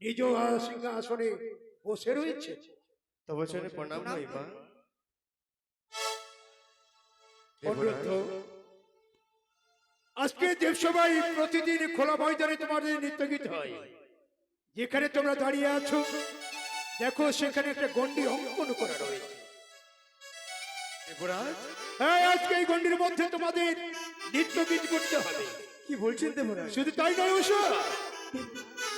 নিজ সিংহাসনে বসে রয়েছে। তবে প্রণাম নই মা। অনুরোধ আজকে দেবসভায় প্রতিদিন খোলা ময়দানে তোমাদের নৃত্য গীত হয় যেখানে তোমরা দাঁড়িয়ে আছো দেখো সেখানে একটা গন্ডি অঙ্কন করা রয়েছে। হ্যাঁ আজকে এই গন্ডির মধ্যে তোমাদের নৃত্য গীত করতে হবে। কি বলছেন দেবরাজ শুধু তাই নয় উষা।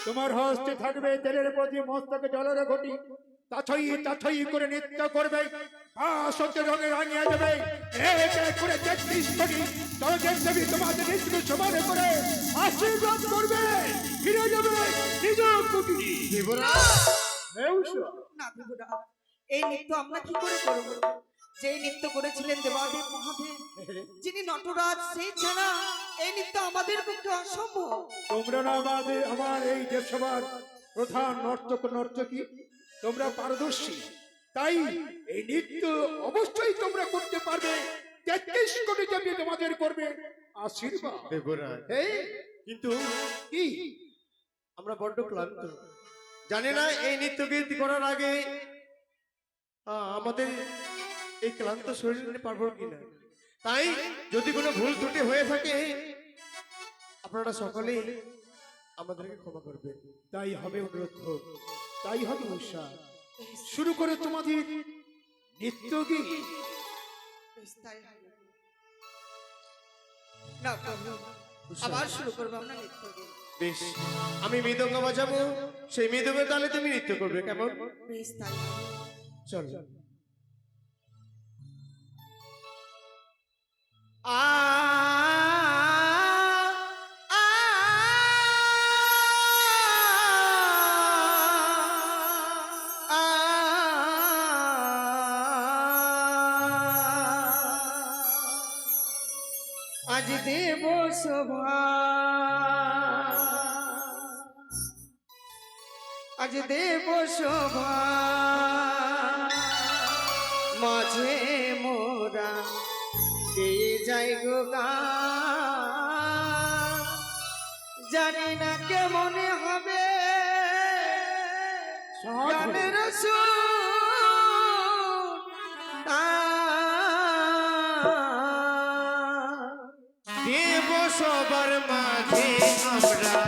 তোমার হস্তে থাকবে তেলের প্রতি মস্তকে জলের ঘটি। তাথই তাথই করে নৃত্য করবে। রঙে রাঙিয়ে যাবে। এক এক করে তেত্রিশ কোটি জগতের দেবী তোমাদের নৃত্য সমান করে আশীর্বাদ করবে। ফিরে যাবে নিজ কুটি দেবরাজ। না দেবরা এই নৃত্য আমরা কি করে করব? যে নৃত্য করেছিলেন দেবাদেব মহাদেব যিনি নটরাজ সেই ছাড়া এই নৃত্য আমাদের পক্ষে অসম্ভব। তোমরা না আমাদের আমার এই দেবসভার প্রধান নর্তক নর্তকী তোমরা পারদর্শী। তাই এই নৃত্য অবশ্যই তোমরা করতে পারবে। তেত্রিশ কোটি দেবী তোমাদের করবে। আশীর্বাদ। কিন্তু কি? আমরা বড্ড ক্লান্ত। জানি না এই নৃত্য গীত করার আগে আহ, আমাদের এই ক্লান্ত শরীর নিয়ে পারব কিনা তাই যদি কোনো ভুল ত্রুটি হয়ে থাকে আপনারা সকলে আমাদেরকে ক্ষমা করবেন। তাই হবে অনুরোধ তাই হবে উষা শুরু করে তোমাদের নৃত্য গীত আবার শুরু করব আমরা নৃত্য বেশ আমি মৃদঙ্গ বাজাবো। সেই মৃদঙ্গের তালে তুমি নৃত্য করবে কেমন? বেশ তাই। চল। আজ দেব শোভা। আজ দেব শোভা। মাঝে যাই গো। জানি না কেমন হবে। গানের দেব সবার মাঝে আমরা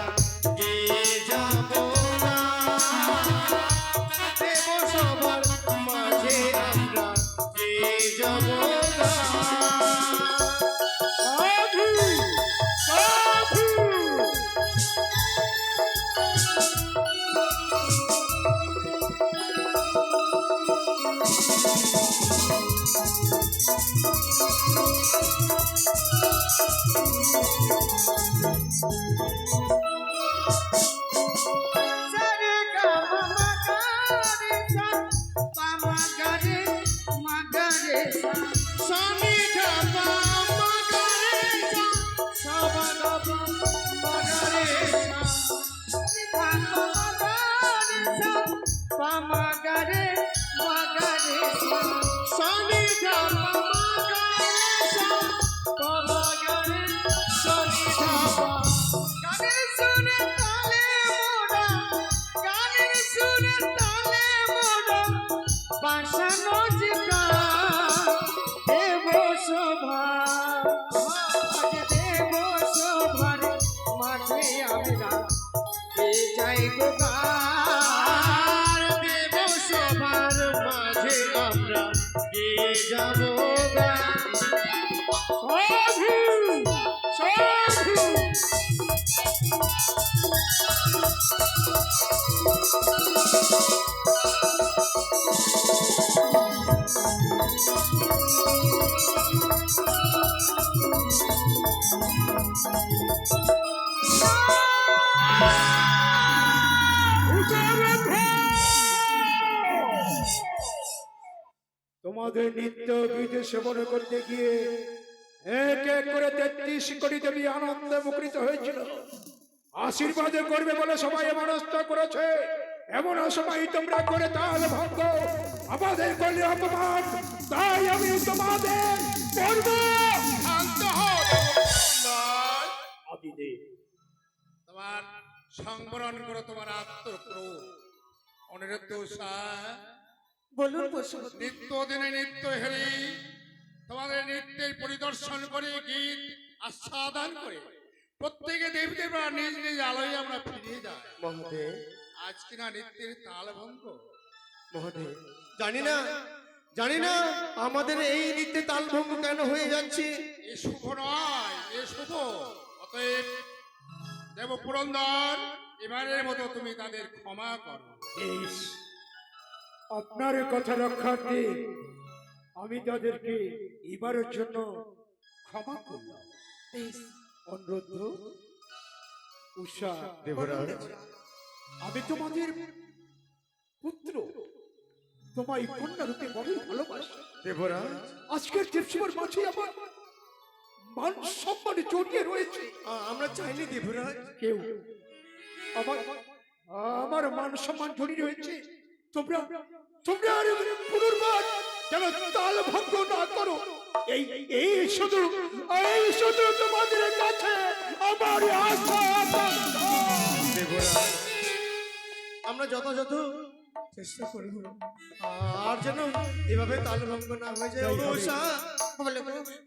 গো দেব সবার মাঝে আমরা। গিয়ে যাব গা? সাধু তোমাদের নিত্য গীত সেবন করতে গিয়ে এক এক করে তেত্রিশ কোটি দেবী আনন্দে মুখরিত হয়েছিল। আশীর্বাদে করবে বলে সবাই মনস্থ করেছে। এমন সময় তোমরা করে তাহলে ভঙ্গ আমাদের করলে অপমান। তাই আমি তোমাদের করব। শান্ত হও তোমার সংবরণ করো তোমার আত্মক্রোধ অনিরুদ্ধ উষা বলুন নিত্য দিনে নিত্য হেরি তোমাদের নৃত্যের পরিদর্শন করে গীত আস্বাদন করে প্রত্যেকে দেবদেবরা নিজ নিজ আলোয় আমরা ফিরে যাই। মহোদয়। আজ কিনা নৃত্যের তাল ভঙ্গ। মহোদয়। জানি না জানি না। আমাদের এই নৃত্যে তালভঙ্গ কেন হয়ে যাচ্ছে। এ শুভ নয় এ শুভ। অতএব দেব পুরন্দর এবারের মতো তুমি তাদের ক্ষমা করো। আপনার কথা রক্ষার্থে আমি তাদেরকে এবারের জন্য ক্ষমা করলাম। অনুরোধ উষা দেবরাজ। আমি তোমাদের পুত্র তোমায় কন্যা রূপে বড়ই ভালোবাসি। দেবরাজ। আজকের দেবসীমার মাঝে আমার মান সম্মানে জড়িয়ে রয়েছে। আমরা চাইনি দেবরাজ। কেউ আমার আমার মান সম্মান জড়িয়ে রয়েছে। তোমরা তোমরা আর পুনর্বার যেন তাল ভঙ্গ না করো। এই এই শুধু এই শুধু তোমাদের কাছে আমার আশা আমরা যথাযথ চেষ্টা করব। আর যেন এভাবে তাল ভঙ্গ না হয়ে যায়। উষা বলো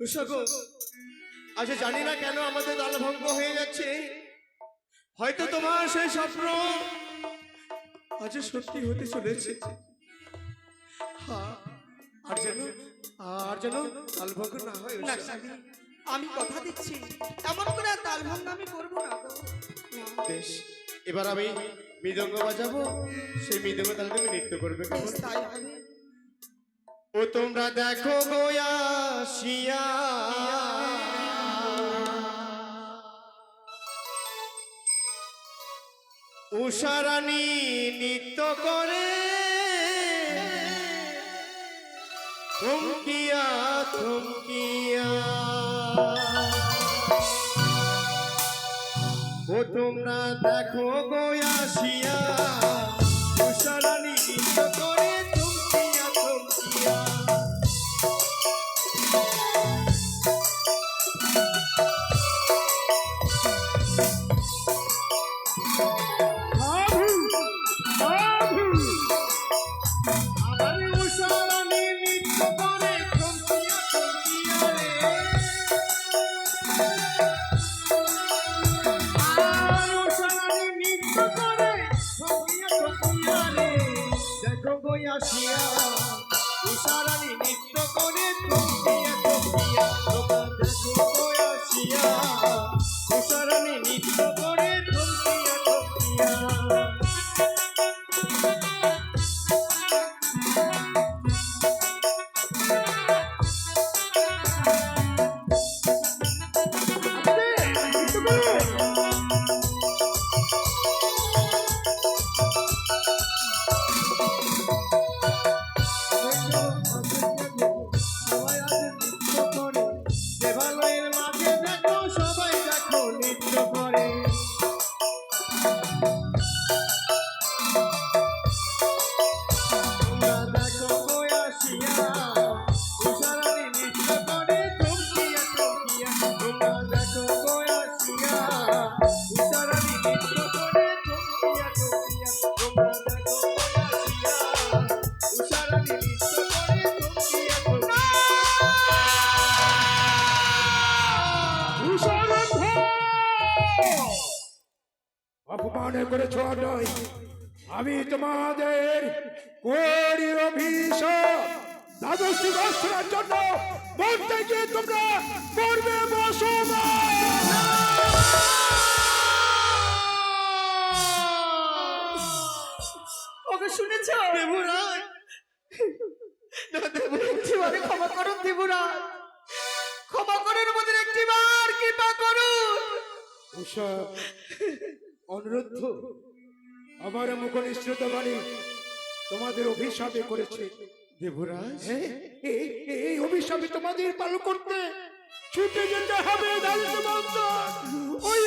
উষা গো। আচ্ছা জানি না কেন আমাদের তাল ভঙ্গ হয়ে যাচ্ছে। হয়তো তোমার সেই স্বপ্ন আজ সত্যি হতে চলেছে। হ্যাঁ, আর যেন আর যেন তালভঙ্গ না হয় না স্বামী আমি কথা দিচ্ছি। এমন করে আর তাল আমি করব না বেশ এবার আমি মৃদঙ্গ বাজাবো সেই মৃদঙ্গ তাহলে তুমি নৃত্য করবে কেমন? তাই ও তোমরা দেখো গোয়া শিয়া উষারানী নৃত্য করে। থমকিয়া থমকিয়া। ও তোমরা দেখো গোয়াশিয়া উষারানী বাণী তোমাদের অভিশাপে করেছে। দেবরাজ? হ্যাঁ, এই এই অভিশাপে তোমাদের পালন করতে ছুটে যেতে হবে ওই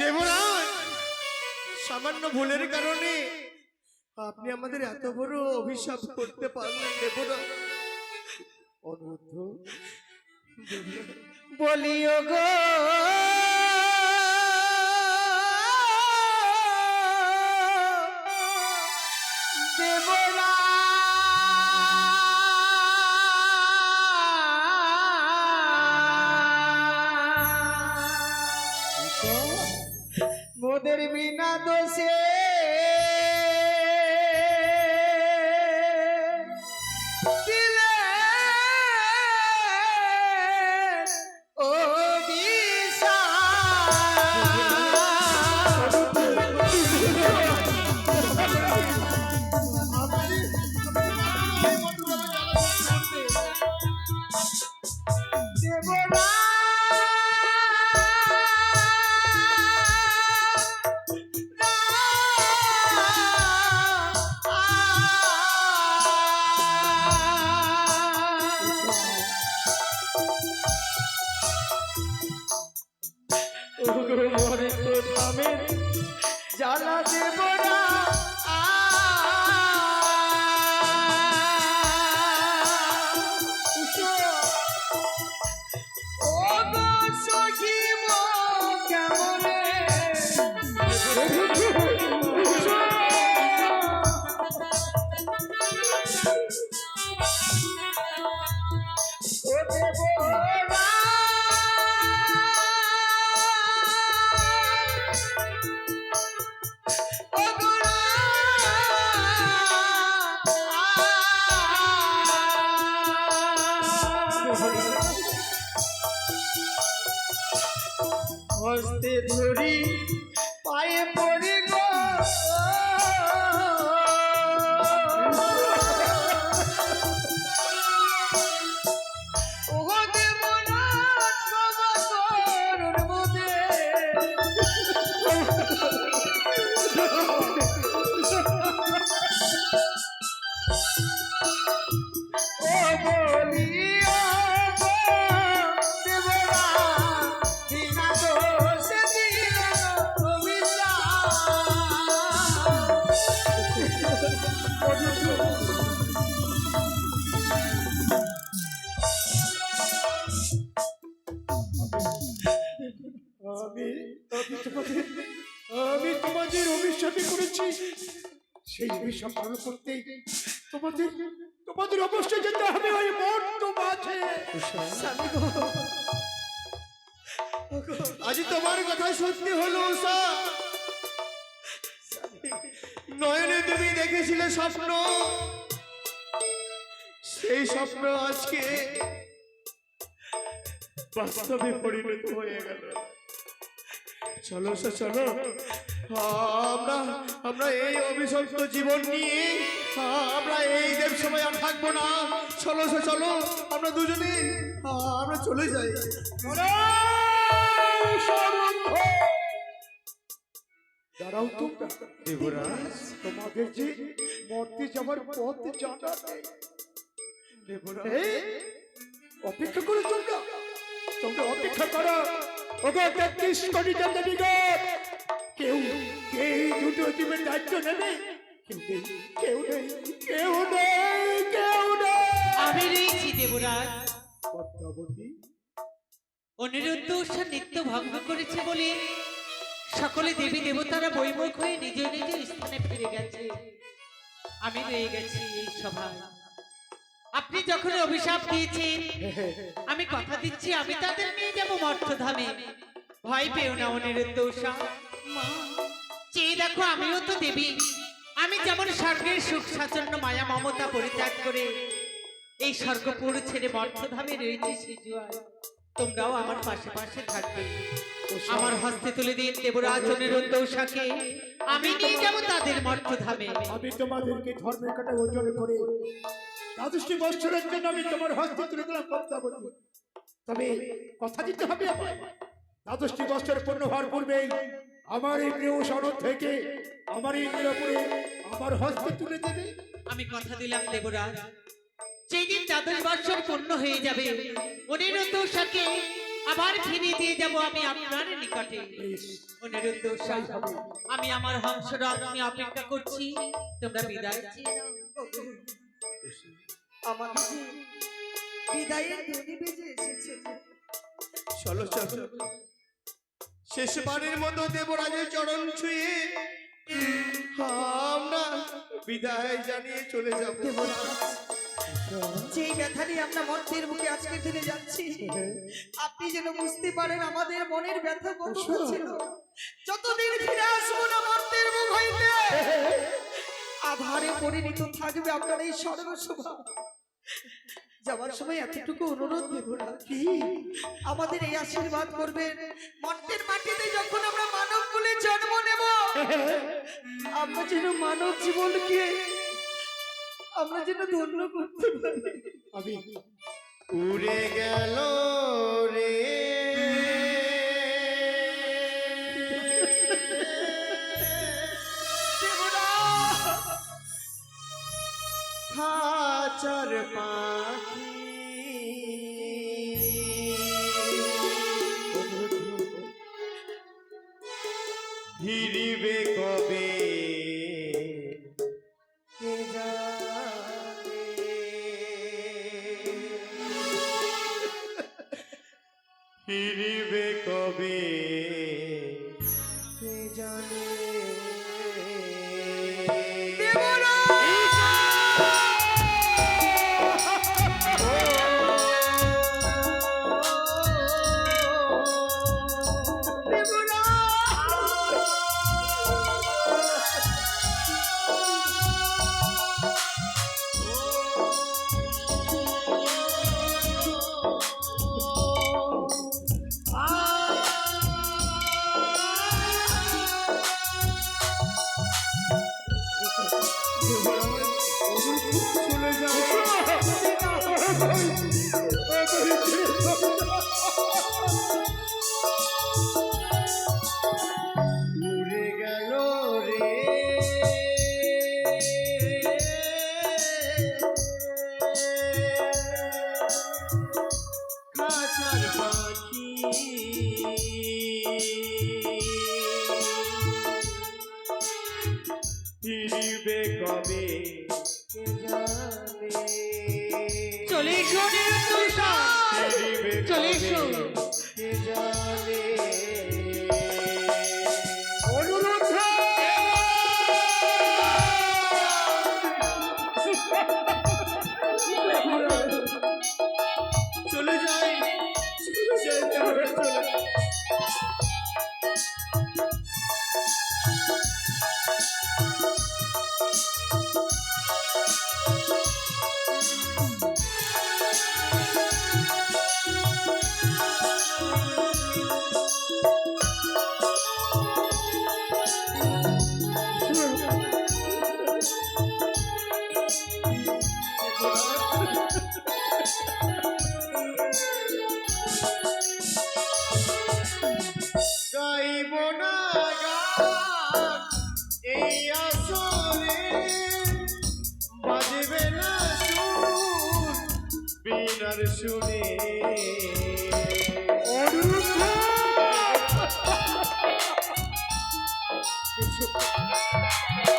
দেবরাজ সামান্য ভুলের কারণে আপনি আমাদের এত বড় অভিশাপ করতে পারলেন দেবরাজ। অনুরোধ বলিও গো মোদের বিনা দোষে। দিলে জ্বালা দেব না ও গো সখী মো কেমনে হস্তে ধরি আজ তোমার কথা সত্যি হলো উষা নয়নে তুমি দেখেছিলে স্বপ্ন। সেই স্বপ্ন আজকে বাস্তবে পরিণত হয়ে গেল। চলো চলো। আমরা আমরা এই অভিশপ্ত জীবন নিয়ে, আমরা এই দেব সময় আর থাকব না। চলো উষা, চলো আমরা দুজনে আমরা চলে যাই। দাঁড়াও তোমরা। দেবরাজ। তোমাদের যে মর্তে যাওয়ার পথ জানা নেই। দেবরাজ। অপেক্ষা করো তোমরা। তোমরা অপেক্ষা করো। ওগো তেত্রিশ কোটি দেবীগণ কেউ কেউ দুটো জীবের দায়িত্ব নেবে। কেউ নেই কেউ নেই কেউ নেই কেউ রয়েছি দেবরাজ। পদ্মাবতী। অনিরুদ্ধ উৎসব নিত্য ভঙ্গ করেছে বলে সকলে দেবী দেবতারা বৈমুখ হয়ে নিজ নিজ স্থানে ফিরে গেছে। আমি রয়ে গেছি এই সভায়। আপনি যখন অভিশাপ দিয়েছেন আমি কথা দিচ্ছি আমি তাদের নিয়ে যাব মর্থধামে ভয় পেও না অনিরুদ্ধ উষা। মা চেয়ে দেখো আমিও তো দেবী। আমি যেমন স্বর্গের সুখ সাচন্ন মায়া মমতা পরিত্যাগ করে এই স্বর্গপুর ছেড়ে মর্থধামে রয়েছে সিজুয়ায় তোমরাও আমার পাশে পাশে থাকবে। আমার হস্তে তুলে দিন দেবরাজ অনিরুদ্ধ উষাকে আমি নিয়ে যাব তাদের মর্থধামে আমি তোমাদেরকে ধর্মের কাটা ওজন করে। দ্বাদশটি বৎসরের জন্য আমি তোমার হস্তে তুলে দিলাম পদ্মাবতী। তবে কথা দিতে হবে দ্বাদশটি বৎসর পূর্ণ হওয়ার পূর্বেই আমার এই প্রিয় সনদ থেকে আমার এই নিরাপরে আমার হস্তে তুলে দেবে। আমি কথা দিলাম দেবরাজ। সেই দিন দ্বাদশ বৎসর পূর্ণ হয়ে যাবে অনিরুদ্ধ আবার ফিরিয়ে দিয়ে যাব আমি আপনার নিকটে। অনিরুদ্ধ আমি আমার নিয়ে অপেক্ষা করছি। তোমরা বিদায় বিদায়ের ধ্বনি বেজে এসেছে। চলো চলো। শেষবারের মতো দেবরাজের চরণ ছুঁয়ে আমরা বিদায় জানিয়ে চলে যাব। যে ব্যথা নিয়ে আমরা মর্তের মুখে আজকে ফিরে যাচ্ছি আপনি যেন বুঝতে পারেন আমাদের মনের ব্যথা কত ছিল। যতদিন ফিরে আসব না মর্তের মুখ হইতে আধারে পরিণত থাকবে আপনার এই সর্বস্বভাব যাওয়ার সময় এতটুকু অনুরোধ দেব না। আমাদের এই আশীর্বাদ করবেন মর্তের মাটিতে যখন আমরা মানব বলে জন্ম নেব আমরা যেন মানব জীবনকে আমরা যেন ধন্য করতে পারি। আমি উড়ে গেল রে। খাচার পাখি Thank you. শুনে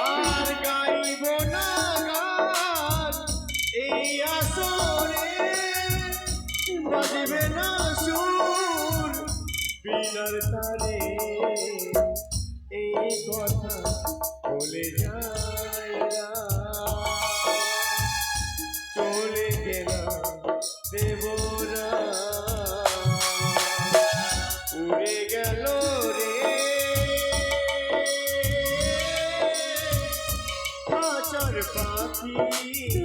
আর গাইব না গান, এই আসরে না সুর বিনার তারে এই কথা বলে যায়। চলে গেলাম দেবরা। উড়ে গেল রে। পাখি